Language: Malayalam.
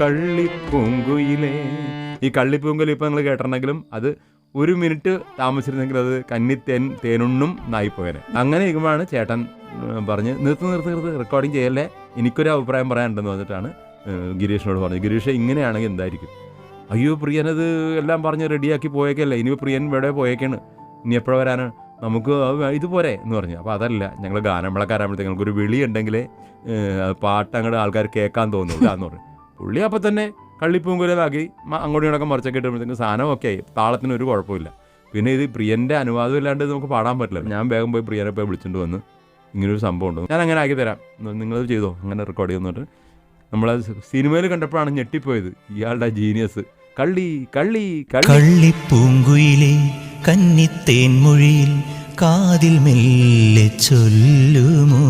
കള്ളിപ്പൂങ്കുയിലേ. ഈ കള്ളിപ്പൂങ്കുയിൽ ഇപ്പം നിങ്ങൾ കേട്ടിട്ടുണ്ടെങ്കിലും അത് ഒരു മിനിറ്റ് താമസിച്ചിരുന്നെങ്കിൽ അത് കന്നി തേൻ തേനുണ്ണും നായിപ്പോയനെ. അങ്ങനെ ഇരിക്കുമ്പോഴാണ് ചേട്ടൻ പറഞ്ഞ് നിർത്ത് നിർത്ത് നിർത്ത് റെക്കോർഡിങ് ചെയ്യല്ലേ? എനിക്കൊരു അഭിപ്രായം പറയാനുണ്ടെന്ന് പറഞ്ഞിട്ടാണ് ഗിരീഷിനോട് പറഞ്ഞത്. ഗിരീഷ് ഇങ്ങനെയാണെങ്കിൽ എന്തായിരിക്കും? അയ്യോ പ്രിയനത് എല്ലാം പറഞ്ഞ് റെഡിയാക്കി പോയേക്കല്ലേ. ഇനി പ്രിയൻ ഇവിടെ പോയേക്കാണ്. ഇനി എപ്പോഴും വരാനാണ് നമുക്ക് ഇത് പോരെ എന്ന് പറഞ്ഞു. അപ്പോൾ അതല്ല ഞങ്ങൾ ഗാനമേളക്കാരാകുമ്പോഴത്തേക്ക് ഞങ്ങൾക്കൊരു വിളി ഉണ്ടെങ്കിൽ പാട്ട് അങ്ങോട്ട് ആൾക്കാർ കേൾക്കാൻ തോന്നുള്ളൂ എന്ന് പറഞ്ഞു. പുള്ളി അപ്പം തന്നെ കള്ളിപ്പൂങ്കുലതാക്കി മ- അങ്ങോട്ടും ഇങ്ങോട്ടൊക്കെ മറിച്ചൊക്കെ ഇട്ടുമ്പോഴത്തേക്ക് സാധനം ഒക്കെ ആയി താളത്തിന് ഒരു കുഴപ്പമില്ല പിന്നെ ഇത് പ്രിയന്റെ അനുവാദം ഇല്ലാണ്ട് നമുക്ക് പാടാൻ പറ്റില്ല ഞാൻ വേഗം പോയി പ്രിയനെ പോയി വിളിച്ചിട്ട് വന്ന് ഇങ്ങനൊരു സംഭവം ഉണ്ട്? ഞാൻ അങ്ങനെ ആക്കി തരാം. നിങ്ങളത് ചെയ്തോ? അങ്ങനെ റെക്കോർഡ് ചെയ്യുന്നിട്ട് നമ്മളത് സിനിമയിൽ കണ്ടപ്പോഴാണ് ഞെട്ടിപ്പോയത്. ഇയാളുടെ ജീനിയസ് കള്ളി കള്ളി കള്ളി. പൂങ്കുയിലെ കന്നിത്തേൻ മൊഴിയിൽ കാതിൽ മെല്ലെ ചൊല്ലുമോ?